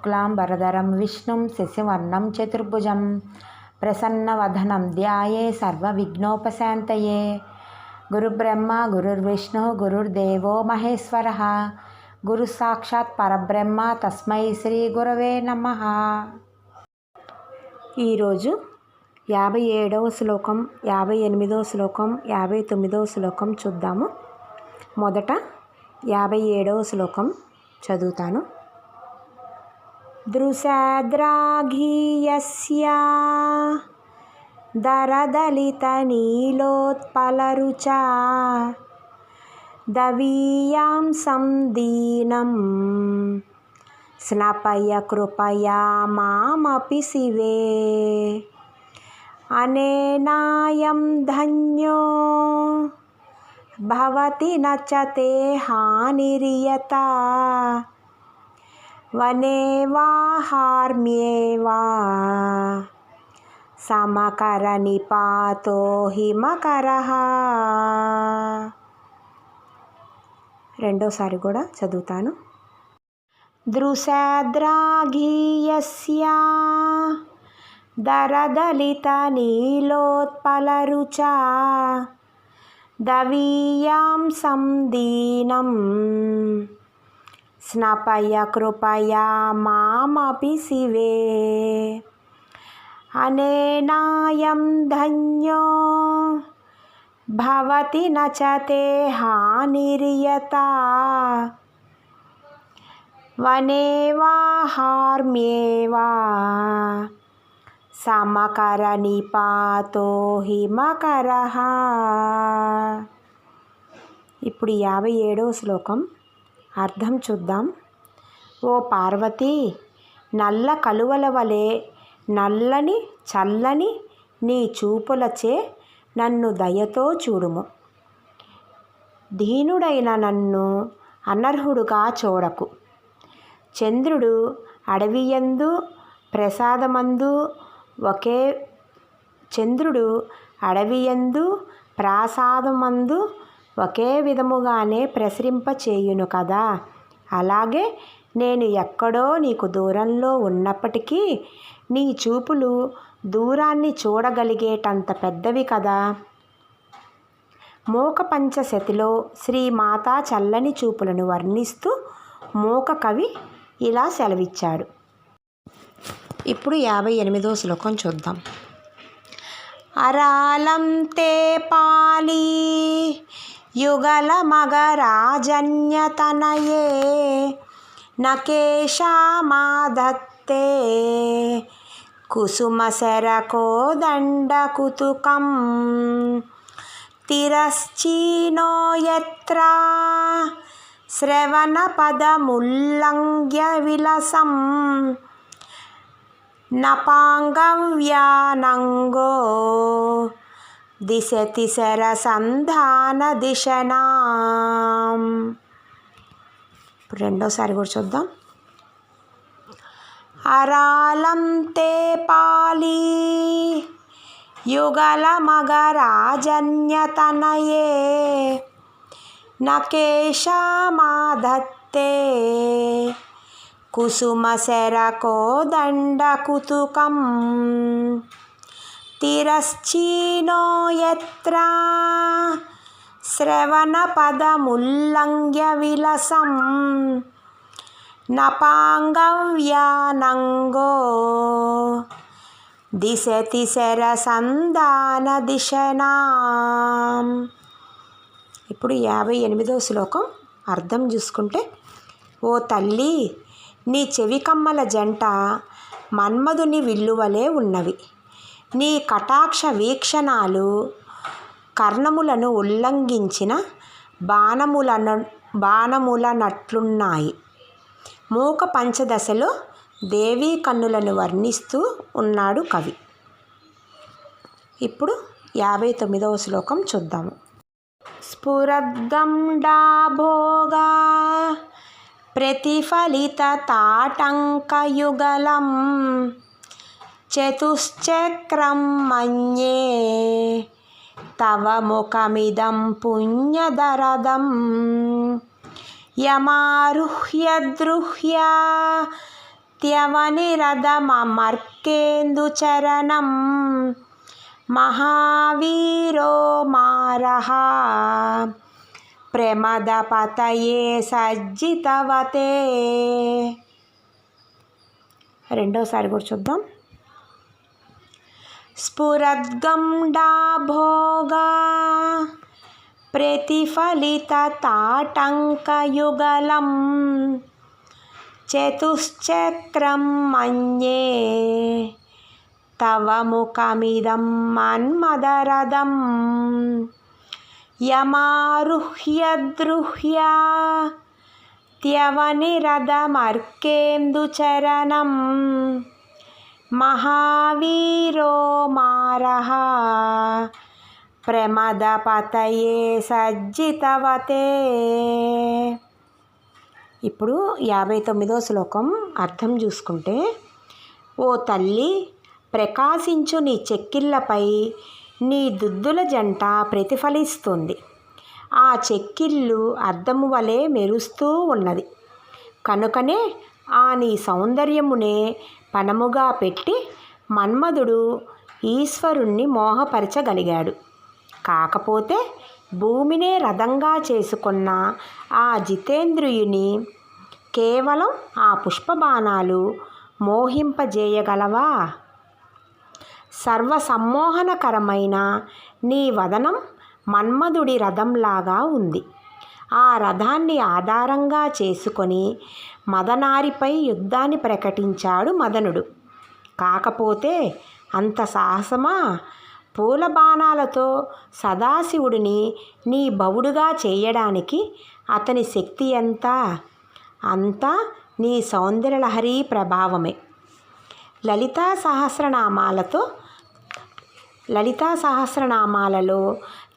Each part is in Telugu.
శుక్లాంబరధరం విష్ణుం శశివర్ణం చతుర్భుజం ప్రసన్నవధనం ధ్యాయే సర్వవిఘ్నోపశాంతయే గురుబ్రహ్మ గురుర్విష్ణు గురుర్దేవో మహేశ్వర గురు సాక్షాత్ పరబ్రహ్మ తస్మై శ్రీ గురవే నమ ఈరోజు యాభై ఏడవ శ్లోకం యాభై ఎనిమిదవ శ్లోకం యాభై తొమ్మిదవ శ్లోకం చూద్దాము. మొదట యాభై ఏడవ శ్లోకం చదువుతాను. దృశాద్రాఘీయస్యా. దరదలితనీలోత్పలరుచా. దవీయాం సందీనం. స్నపయ కృపయా మామపి శివే. అనేనాయం ధన్యో. భవతి నచతే హానిరియత. వనే వనేవాహార్మ్యేవా సమకర నిపాతో హిమకర రెండోసారి కూడా చదువుతాను. దృశద్రాఘీయస్యా దరదలిత నీలోత్పలరుచ దవీయాం సందీనం స్నాపయ కృపయ మామపి శివే అనేనాయం ధన్యో భవతి నచతే హానిర్యత. వనేవాహార్మ్యేవా సమకర నిపాతో హిమకర ఇప్పుడు యాభై ఏడవ శ్లోకం. అర్థం చూద్దాం. ఓ పార్వతి నల్ల కలువల వలె నల్లని చల్లని నీ చూపులచే నన్ను దయతో చూడుము. దీనుడైన నన్ను అనర్హుడుగా చూడకు. చంద్రుడు అడవియందు ప్రసాదమందు ఒకే చంద్రుడు అడవియందు ప్రసాదమందు ఒకే విధముగానే ప్రసరింప చేయును కదా. అలాగే నేను ఎక్కడో నీకు దూరంలో ఉన్నప్పటికీ నీ చూపులు దూరాన్ని చూడగలిగేటంత పెద్దవి కదా. మూక పంచశతిలో శ్రీమాతా చల్లని చూపులను వర్ణిస్తూ మూక కవి ఇలా సెలవిచ్చాడు. ఇప్పుడు యాభై ఎనిమిదో శ్లోకం చూద్దాం. అరాలం తే పాలీ యుగల మగరాజన్యతనయే. నకేశామాదత్తే. కుసుమశరకోదండకుతుకం. తిరశ్చీనో యత్ర శ్రవణపదముల్లంఘ్య విలసం నపాంగవ్యానంగో. దిశతి శరసంధాన దిశనా ఇప్పుడు రెండోసారి కూడా చూద్దాం. అరాలం తే పాలి యుగల మగరాజన్యతనయే నకేశామాధత్తే కుసుమశరకోదండకుతుకం తిరశ్చీనో యత్ర శ్రవణపదముల్లంఘ్య విలసం నపాంగవ్యానంగో దిశతి శరసంధాన దిశనా. ఇప్పుడు యాభై ఎనిమిదో శ్లోకం. అర్థం చూసుకుంటే ఓ తల్లి నీ చెవికమ్మల జంట మన్మధుని విల్లువలే ఉన్నవి. నీ కటాక్ష వీక్షణాలు కర్ణములను ఉల్లంఘించిన బాణములను బాణముల నట్లున్నాయి మూక పంచదశలో దేవీ కన్నులను వర్ణిస్తూ ఉన్నాడు కవి. ఇప్పుడు యాభై తొమ్మిదవ శ్లోకం చూద్దాము. స్ఫురద్గండాభోగా ప్రతిఫలిత తాటంకయుగలం చతుశ్చక్రం మన్యే తవ ముఖమిదం పుణ్యదరదం యమారుహ్యద్రుహ్య త్యవనిరదమర్కేందుచరణం మహావీరో మారహ ప్రమదపతయే సజ్జితవతే రెండోసారి కూడా చూద్దాం. స్ఫురద్గండాభోగా ప్రతిఫలిత తాటంకయుగలం చతుశ్చక్రం మన్యే తవ ముఖమిదం మన్మదరదం యమారుహ్యద్రుహ్య త్యవనిరదమర్కేందుచరణం మహావీరో మారహ ప్రమదపతయే సజ్జితవతే. ఇప్పుడు యాభై తొమ్మిదో శ్లోకం అర్థం చూసుకుంటే ఓ తల్లి ప్రకాశించు నీ చెక్కిళ్ళపై నీ దుద్దుల జంట ప్రతిఫలిస్తుంది. ఆ చెక్కిళ్ళు అద్దము వలె మెరుస్తూ ఉన్నది. కనుకనే ఆ నీ సౌందర్యమునే పణముగా పెట్టి మన్మధుడు ఈశ్వరుణ్ణి మోహపరచగలిగాడు. కాకపోతే భూమినే రథంగా చేసుకున్న ఆ జితేంద్రియుని కేవలం ఆ పుష్పబాణాలు మోహింపజేయగలవా? సర్వసమ్మోహనకరమైన నీ వదనం మన్మధుడి రథంలాగా ఉంది. ఆ రథాన్ని ఆధారంగా చేసుకొని మదనారిపై యుద్ధాన్ని ప్రకటించాడు మదనుడు. కాకపోతే అంత సాహసమా? పూల బాణాలతో సదాశివుడిని నీ బవుడుగా చేయడానికి అతని శక్తి ఎంత? అంతా నీ సౌందర్యలహరి ప్రభావమే. లలితా సహస్రనామాలతో లలితా సహస్రనామాలలో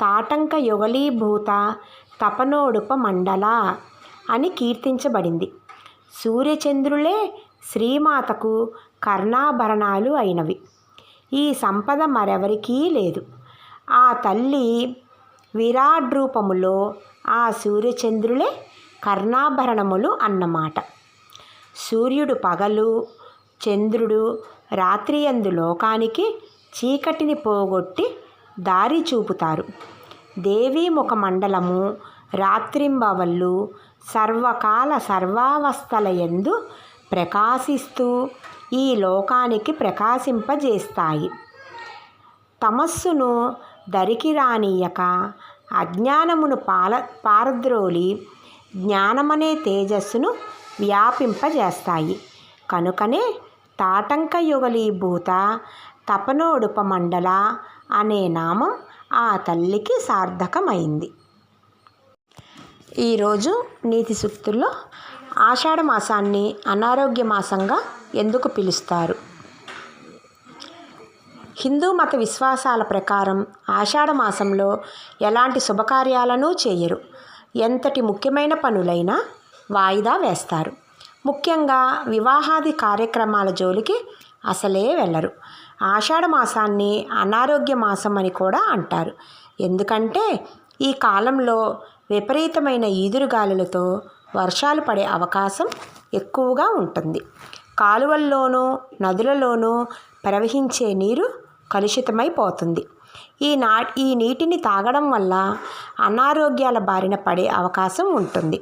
తాటంక యుగలీభూత తపనోడుప మండల అని కీర్తించబడింది. సూర్యచంద్రులే శ్రీమాతకు కర్ణాభరణాలు అయినవి. ఈ సంపద మరెవరికీ లేదు. ఆ తల్లి విరాట్ రూపములో ఆ సూర్యచంద్రులే కర్ణాభరణములు అన్నమాట. సూర్యుడు పగలు చంద్రుడు రాత్రి అందు లోకానికి చీకటిని పోగొట్టి దారి చూపుతారు. దేవీ ముఖమండలము రాత్రింబవళ్ళు సర్వకాల సర్వావస్థల ఎందు ప్రకాశిస్తూ ఈ లోకానికి ప్రకాశింపజేస్తాయి. తమస్సును దరికి రానియక అజ్ఞానమును పాల పారద్రోలి జ్ఞానమనే తేజస్సును వ్యాపింపజేస్తాయి. కనుకనే తాటంక యుగలీభూత తపనోడుప మండల అనే నామం ఆ తల్లికి సార్థకమైంది. ఈరోజు నీతి సూక్తుల్లో ఆషాఢ మాసాన్ని అనారోగ్య మాసంగా ఎందుకు పిలుస్తారు? హిందూ మత విశ్వాసాల ప్రకారం ఆషాఢ మాసంలో ఎలాంటి శుభకార్యాలను చేయరు. ఎంతటి ముఖ్యమైన పనులైనా వాయిదా వేస్తారు. ముఖ్యంగా వివాహాది కార్యక్రమాల జోలికి అసలే వెళ్ళరు. ఆషాఢ మాసాన్ని అనారోగ్య మాసం అని కూడా అంటారు. ఎందుకంటే ఈ కాలంలో విపరీతమైన ఈదురుగాలులతో వర్షాలు పడే అవకాశం ఎక్కువగా ఉంటుంది. కాలువల్లోనూ నదులలోనూ ప్రవహించే నీరు కలుషితమైపోతుంది. ఈ నా ఈ నీటిని తాగడం వల్ల అనారోగ్యాల బారిన పడే అవకాశం ఉంటుంది.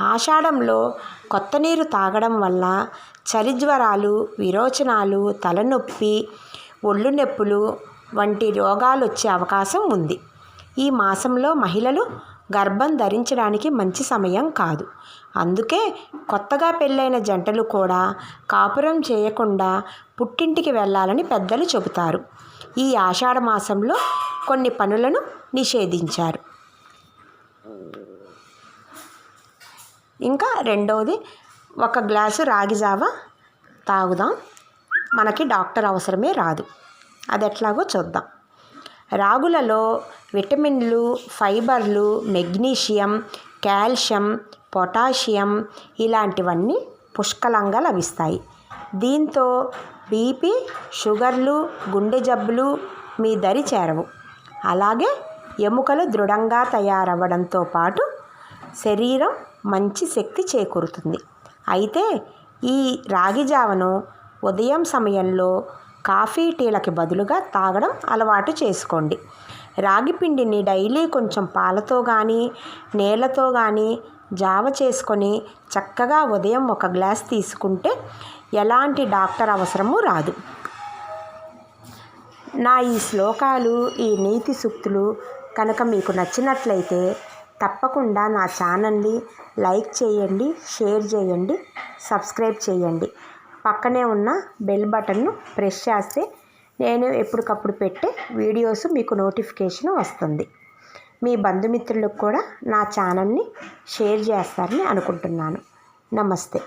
ఆషాఢంలో కొత్త నీరు తాగడం వల్ల చలి జ్వరాలు విరోచనాలు తలనొప్పి ఒళ్ళు నొప్పులు వంటి రోగాలు వచ్చే అవకాశం ఉంది. ఈ మాసంలో మహిళలు గర్భం ధరించడానికి మంచి సమయం కాదు. అందుకే కొత్తగా పెళ్ళైన జంటలు కూడా కాపురం చేయకుండా పుట్టింటికి వెళ్ళాలని పెద్దలు చెబుతారు. ఈ ఆషాఢ మాసంలో కొన్ని పనులను నిషేధించారు. ఇంకా రెండవది ఒక గ్లాసు రాగి జావ తాగుదాం. మనకి డాక్టర్ అవసరమే రాదు. అది ఎట్లాగో చూద్దాం. రాగులలో విటమిన్లు ఫైబర్లు మెగ్నీషియం కాల్షియం పొటాషియం ఇలాంటివన్నీ పుష్కలంగా లభిస్తాయి. దీంతో బీపీ షుగర్లు గుండె జబ్బులు మీ దరి చేరవు. అలాగే ఎముకలు దృఢంగా తయారవ్వడంతో పాటు శరీరం మంచి శక్తి చేకూరుతుంది. అయితే ఈ రాగి జావను ఉదయం సమయంలో కాఫీ టీలకి బదులుగా తాగడం అలవాటు చేసుకోండి. రాగి పిండిని డైలీ కొంచెం పాలతో కానీ నీళ్ళతో కానీ జావ చేసుకొని చక్కగా ఉదయం ఒక గ్లాస్ తీసుకుంటే ఎలాంటి డాక్టర్ అవసరము రాదు. నా ఈ శ్లోకాలు ఈ నీతి సూక్తులు కనుక మీకు నచ్చినట్లయితే తప్పకుండా నా ఛానల్ని లైక్ చేయండి షేర్ చేయండి సబ్స్క్రైబ్ చేయండి. పక్కనే ఉన్న బెల్ బటన్ను ప్రెస్ చేస్తే నేను ఎప్పటికప్పుడు పెట్టే వీడియోస్ మీకు నోటిఫికేషన్ వస్తుంది. మీ బంధుమిత్రులకు కూడా నా ఛానల్ని షేర్ చేస్తారని అనుకుంటున్నాను. నమస్తే.